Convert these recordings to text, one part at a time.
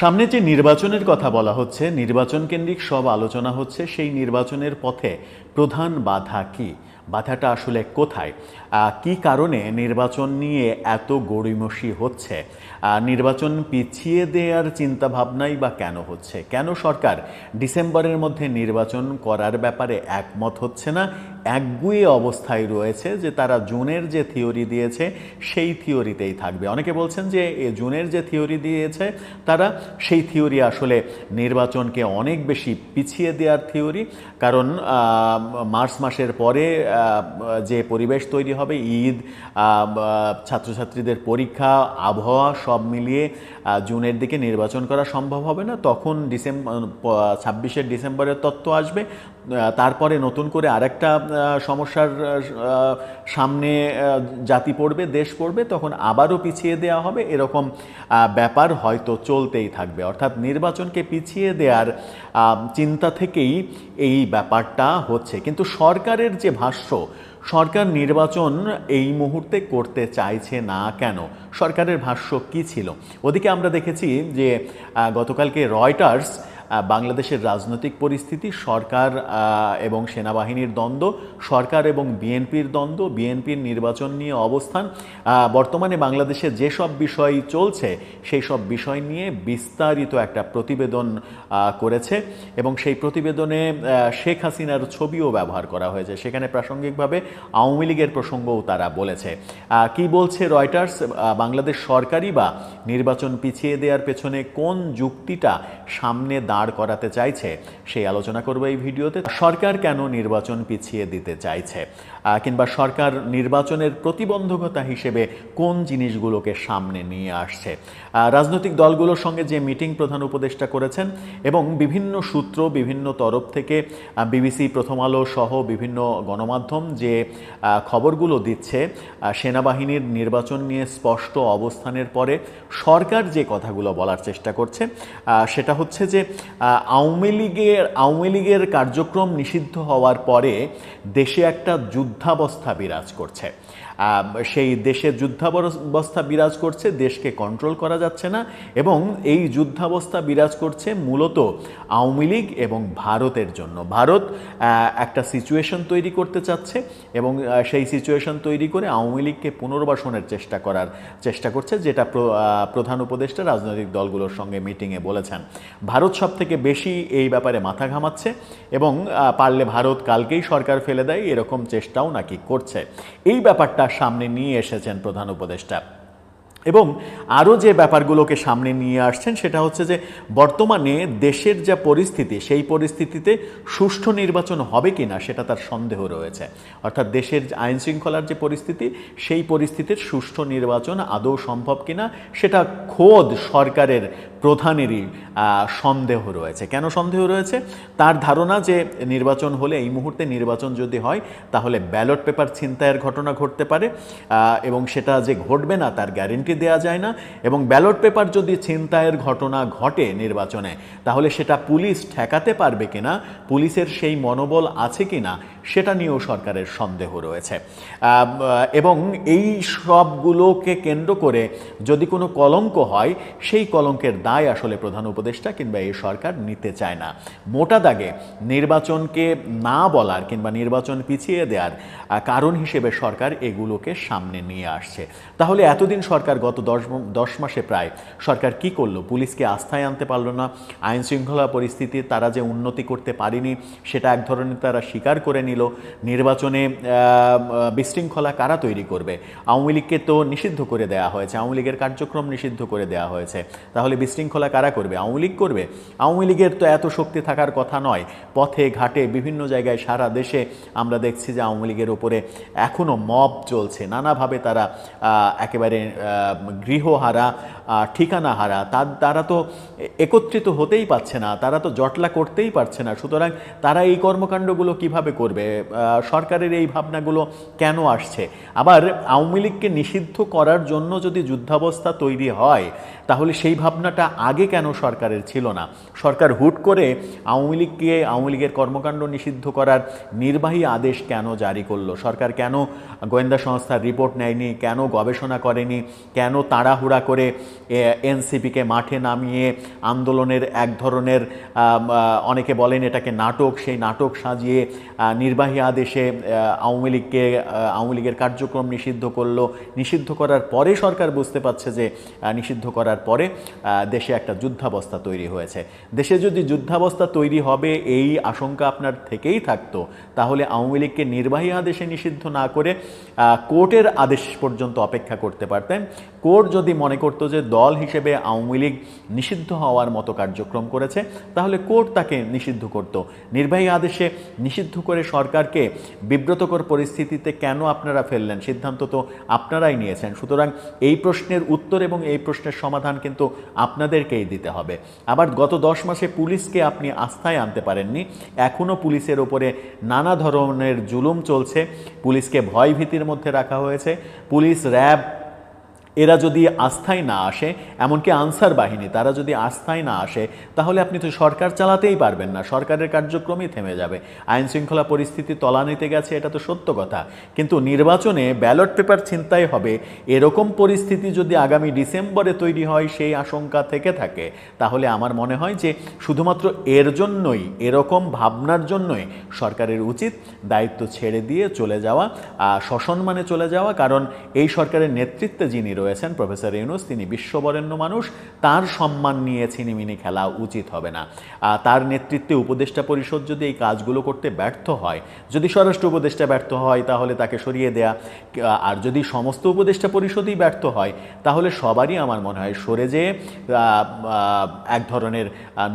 সামনে যে নির্বাচনের কথা বলা হচ্ছে, নির্বাচন কেন্দ্রিক সব আলোচনা হচ্ছে সেই নির্বাচনের পথে প্রধান বাধা কি? বাধাটা আসলে কোথায়? কি কারণে নির্বাচন নিয়ে এত গড়িমসি হচ্ছে? নির্বাচন পিছিয়ে দেওয়ার চিন্তা ভাবনাই বা কেন হচ্ছে? কেন সরকার ডিসেম্বরের মধ্যে নির্বাচন করার ব্যাপারে একমত হচ্ছে না? একগুয়ে অবস্থায় রয়েছে যে তারা জুনের যে থিওরি দিয়েছে, সেই থিওরিতেই থাকবে। অনেকে বলছেন যে এ জুনের যে থিওরি দিয়েছে, তারা সেই থিওরি আসলে নির্বাচনকে অনেক বেশি পিছিয়ে দেওয়ার থিওরি। কারণ মার্চ মাসের পরে যে পরিবেশ তৈরি হবে, ঈদ ছাত্রছাত্রীদের পরীক্ষা, আবহাওয়া সব মিলিয়ে জুনের দিকে নির্বাচন করা সম্ভব হবে না। তখন ডিসেম্বর ছাব্বিশে ডিসেম্বরের তত্ত্ব আসবে। তারপরে নতুন করে আরেকটা সমস্যার সামনে জাতি পড়বে, দেশ পড়বে, তখন আবারও পিছিয়ে দেওয়া হবে। এরকম ব্যাপার হয়তো চলতেই থাকবে। অর্থাৎ নির্বাচনকে পিছিয়ে দেওয়ার চিন্তা থেকেই এই ব্যাপারটা হচ্ছে। কিন্তু সরকারের যে ভাষ্য সরকার নির্বাচন এই মুহূর্তে করতে চাইছে না কেন? সরকারের ভাষ্য কি ছিল? ওদিকে আমরা দেখেছি যে গতকালকে রয়টার্স বাংলাদেশের রাজনৈতিক পরিস্থিতি, সরকার এবং সেনাবাহিনীর দ্বন্দ্ব, সরকার এবং বিএনপির দ্বন্দ্ব, বিএনপির নির্বাচন নিয়ে অবস্থান। বর্তমানে বাংলাদেশে যেসব বিষয় চলছে সেই সব বিষয় নিয়ে বিস্তারিত একটা প্রতিবেদন করেছে এবং সেই প্রতিবেদনে শেখ হাসিনার ছবিও ব্যবহার করা হয়েছে। সেখানে প্রাসঙ্গিকভাবে আওয়ামী লীগের প্রসঙ্গও তারা বলেছে। কি বলছে রয়টার্স? বাংলাদেশ সরকারি বা নির্বাচন পিছিয়ে দেওয়ার পেছনে কোন যুক্তিটা সামনে দাঁড় করাতে চাইছে সেই আলোচনা করব এই ভিডিওতে। সরকার কেন নির্বাচন পিছিয়ে দিতে চাইছে? কিংবা সরকার নির্বাচনের প্রতিবন্ধকতা হিসেবে কোন জিনিসগুলোকে সামনে নিয়ে আসছে? রাজনৈতিক দলগুলোর সঙ্গে যে মিটিং প্রধান উপদেষ্টা করেছেন এবং বিভিন্ন সূত্র বিভিন্ন তরফ থেকে বিবিসি প্রথম আলো সহ বিভিন্ন গণমাধ্যম যে খবরগুলো দিচ্ছে সেনাবাহিনীর নির্বাচন নিয়ে স্পষ্ট অবস্থানের পরে সরকার যে কথাগুলো বলার চেষ্টা করছে সেটা হচ্ছে যে আওয়ামী লীগের আওয়ামী লীগের কার্যক্রম নিষিদ্ধ হওয়ার পরে দেশে একটা যুদ্ধাবস্থা বিরাজ করছে। সেই দেশের যুদ্ধাবস্থা বিরাজ করছে, দেশকে কন্ট্রোল করা যাচ্ছে না, এবং এই যুদ্ধাবস্থা বিরাজ করছে মূলত আওয়ামী লীগ এবং ভারতের জন্য। ভারত একটা সিচুয়েশন তৈরি করতে চাচ্ছে, এবং সেই সিচুয়েশন তৈরি করে আওয়ামী লীগকে পুনর্বাসনের চেষ্টা করার চেষ্টা করছে, যেটা প্র- প্রধান উপদেষ্টা রাজনৈতিক দলগুলোর সঙ্গে মিটিংয়ে বলেছেন। ভারত সব থেকে বেশি এই ব্যাপারে মাথা ঘামাচ্ছে, এবং পারলে ভারত কালকেই সরকার ফেলে দেয়, এরকম চেষ্টাও নাকি করছে। এই ব্যাপারটা সামনে নিয়ে এসেছেন প্রধান উপদেষ্টা। এবং আরও যে ব্যাপারগুলোকে সামনে নিয়ে আসছেন সেটা হচ্ছে যে, বর্তমানে দেশের যা পরিস্থিতি, সেই পরিস্থিতিতে সুষ্ঠু নির্বাচন হবে কি না সেটা তার সন্দেহ রয়েছে। অর্থাৎ দেশের আইন শৃঙ্খলার যে পরিস্থিতি, সেই পরিস্থিতির সুষ্ঠু নির্বাচন আদৌ সম্ভব কি না সেটা খোদ সরকারের প্রধানেরই সন্দেহ রয়েছে। কেন সন্দেহ রয়েছে? তার ধারণা যে নির্বাচন হলে, এই মুহূর্তে নির্বাচন যদি হয়, তাহলে ব্যালট পেপার ছিনতাইয়ের ঘটনা ঘটতে পারে এবং সেটা যে ঘটবে না, তার গ্যারেন্টি দেওয়া যায় না, এবং ব্যালট পেপার যদি ছিনতাইয়ের ঘটনা ঘটে নির্বাচনে, তাহলে সেটা পুলিশ ঠেকাতে পারবে কিনা, পুলিশের সেই মনোবল আছে কিনা, সেটা নিয়েও সরকারের সন্দেহ রয়েছে। এবং এই সবগুলোকে কেন্দ্র করে যদি কোনো কলঙ্ক হয়, সেই কলঙ্কের দায় আসলে প্রধান উপদেষ্টা কিংবা এই সরকার নিতে চায় না। মোটা দাগে নির্বাচনকে না বলার কিংবা নির্বাচন পিছিয়ে দেওয়ার কারণ হিসেবে সরকার এগুলোকে সামনে নিয়ে আসছে। তাহলে এতদিন সরকার গত দশ দশ মাসে প্রায় সরকার কি করল? পুলিশকে আস্থায় আনতে পারল না। আইন শৃঙ্খলা পরিস্থিতি তারা যে উন্নতি করতে পারেনি, সেটা এক ধরনের তারা স্বীকার করে নিল। নির্বাচনে বিশৃঙ্খলা কারা তৈরি করবে? আওয়ামী লীগকে তো নিষিদ্ধ করে দেওয়া হয়েছে। আওয়ামী লীগের কার্যক্রম নিষিদ্ধ করে দেওয়া হয়েছে। তাহলে বিশৃঙ্খলা কারা করবে? আওয়ামী লীগ করবে? আওয়ামী লীগের তো এত শক্তি থাকার কথা নয়। পথে, ঘাটে, বিভিন্ন জায়গায় সারা দেশে আমরা দেখছি যে আওয়ামী লীগের ওপরে এখনও মব চলছে। নানাভাবে তারা একেবারে গৃহহারা আহ, ঠিকানাহারা তার তারা তো একত্রিত হতেই পারছে না তারা তো জটলা করতেই পারছে না। সুতরাং তারা এই কর্মকাণ্ডগুলো কীভাবে করবে? সরকারের এই ভাবনাগুলো কেন আসছে? আবার আওয়ামী লীগকে নিষিদ্ধ করার জন্য যদি যুদ্ধাবস্থা তৈরি হয় তাহলে সেই ভাবনাটা আগে কেন সরকারের ছিল না? সরকার হুট করে আওয়ামী লীগকে আওয়ামী লীগের কর্মকাণ্ড নিষিদ্ধ করার নির্বাহী আদেশ কেন জারি করল? সরকার কেন গোয়েন্দা সংস্থার রিপোর্ট নেয়নি? কেন গবেষণা করেনি? কেন তাড়াহুড়া করে এনসিপিকে মাঠে নামিয়ে আন্দোলনের এক ধরনের অনেকে বলেন এটাকে নাটক, সেই নাটক সাজিয়ে নির্বাহী আদেশে আওয়ামী লীগকে আওয়ামী লীগের কার্যক্রম নিষিদ্ধ করল। নিষিদ্ধ করার পরে সরকার বুঝতে পারছে যে নিষিদ্ধ করার পরে দেশে একটা যুদ্ধাবস্থা তৈরি হয়েছে। দেশে যদি যুদ্ধাবস্থা তৈরি হবে, এই আশঙ্কা আপনার থেকেই থাকতো। তাহলে আওয়ামী লীগকে নির্বাহী আদেশে নিষিদ্ধ না করে কোর্টের আদেশ পর্যন্ত অপেক্ষা করতে পারতেন। কোর্ট যদি মনে করতো যে দল হিসেবে আওয়ামী লীগ নিষিদ্ধ হওয়ার মতো কার্যক্রম করেছে, তাহলে কোর্ট তাকে নিষিদ্ধ করত। নির্বাহী আদেশে নিষিদ্ধ করে সরকারকে বিব্রতকর পরিস্থিতিতে কেন আপনারা ফেললেন? সিদ্ধান্ত তো আপনারাই নিয়েছেন। সুতরাং এই প্রশ্নের উত্তর এবং এই প্রশ্নের সমাধান কিন্তু আপনাদেরকেই দিতে হবে। আবার গত দশ মাসে পুলিশকে আপনি আস্থায় আনতে পারেননি। এখনও পুলিশের ওপরে নানা ধরনের জুলুম চলছে। পুলিশকে ভয়ভীতির মধ্যে রাখা হয়েছে। পুলিশ র্যাব এরা যদি আস্থায় না আসে, এমনকি আনসার বাহিনী, তারা যদি আস্থায় না আসে, তাহলে আপনি তো সরকার চালাতেই পারবেন না, সরকারের কার্যক্রমই থেমে যাবে। আইন শৃঙ্খলা পরিস্থিতি তলানিতে গেছে, এটা তো সত্য কথা। কিন্তু নির্বাচনে ব্যালট পেপার ছিনতাই হবে, এরকম পরিস্থিতি যদি আগামী ডিসেম্বরে তৈরি হয়, সেই আশঙ্কা থেকে থাকে। তাহলে আমার মনে হয় যে, শুধুমাত্র এর জন্যই, এরকম ভাবনার জন্যই সরকারের উচিত দায়িত্ব ছেড়ে দিয়ে চলে যাওয়া সসম্মানে চলে যাওয়া, কারণ এই সরকারের নেতৃত্বে যিনি রয়েছেন প্রফেসর ইউনুস, তিনি বিশ্ববরেণ্য মানুষ, তার সম্মান নিয়ে ছিনিমিনি খেলা উচিত হবে না। তার নেতৃত্বে উপদেষ্টা পরিষদ যদি এই কাজগুলো করতে ব্যর্থ হয়, যদি স্বরাষ্ট্র উপদেষ্টা ব্যর্থ হয়, তাহলে তাকে সরিয়ে দেয়া আর যদি সমস্ত উপদেষ্টা পরিষদই ব্যর্থ হয়, তাহলে সবারই আমার মনে হয় সরে যেয়ে এক ধরনের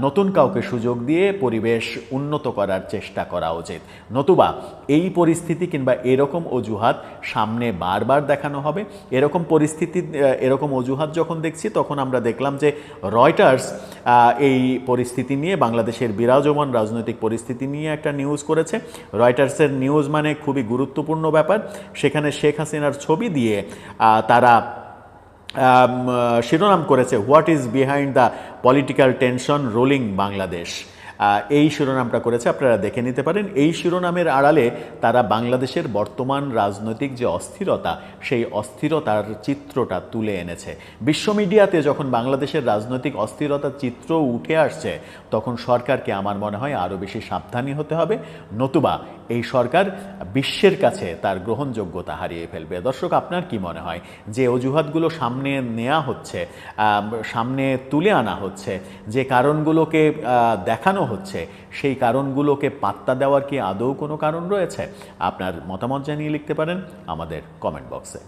নতুন কাউকে সুযোগ দিয়ে পরিবেশ উন্নত করার চেষ্টা করা উচিত। নতুবা এই পরিস্থিতি কিংবা এরকম অজুহাত সামনে বারবার দেখানো হবে। এরকম পরিস্থিতি আহ, এরকম অজুহাত যখন দেখছি তখন আমরা দেখলাম যে রয়টার্স এই পরিস্থিতি নিয়ে বাংলাদেশের বিরাজমান রাজনৈতিক পরিস্থিতি নিয়ে একটা নিউজ করেছে। রয়টার্সের নিউজ মানে খুবই গুরুত্বপূর্ণ ব্যাপার। সেখানে শেখ হাসিনার ছবি দিয়ে তারা শিরোনাম করেছে what is behind the political tension rolling Bangladesh এই শিরোনামটা করেছে, আপনারা দেখে নিতে পারেন। এই শিরোনামের আড়ালে তারা বাংলাদেশের বর্তমান রাজনৈতিক যে অস্থিরতা, সেই অস্থিরতার চিত্রটা তুলে এনেছে। বিশ্ব মিডিয়াতে যখন বাংলাদেশের রাজনৈতিক অস্থিরতার চিত্র উঠে আসছে, তখন সরকারকে আমার মনে হয় আরও বেশি সাবধানী হতে হবে। নতুবা এই সরকার বিশ্বের কাছে তার গ্রহণযোগ্যতা হারিয়ে ফেলবে। দর্শক, আপনার কি মনে হয়? যে অজুহাতগুলো সামনে নেওয়া হচ্ছে সামনে তুলে আনা হচ্ছে, যে কারণগুলোকে দেখানো হচ্ছে, সেই কারণগুলোকে পাত্তা দেওয়ার কি আদৌ কোনো কারণ রয়েছে? আপনার মতামত জানিয়ে লিখতে পারেন আমাদের কমেন্ট বক্সে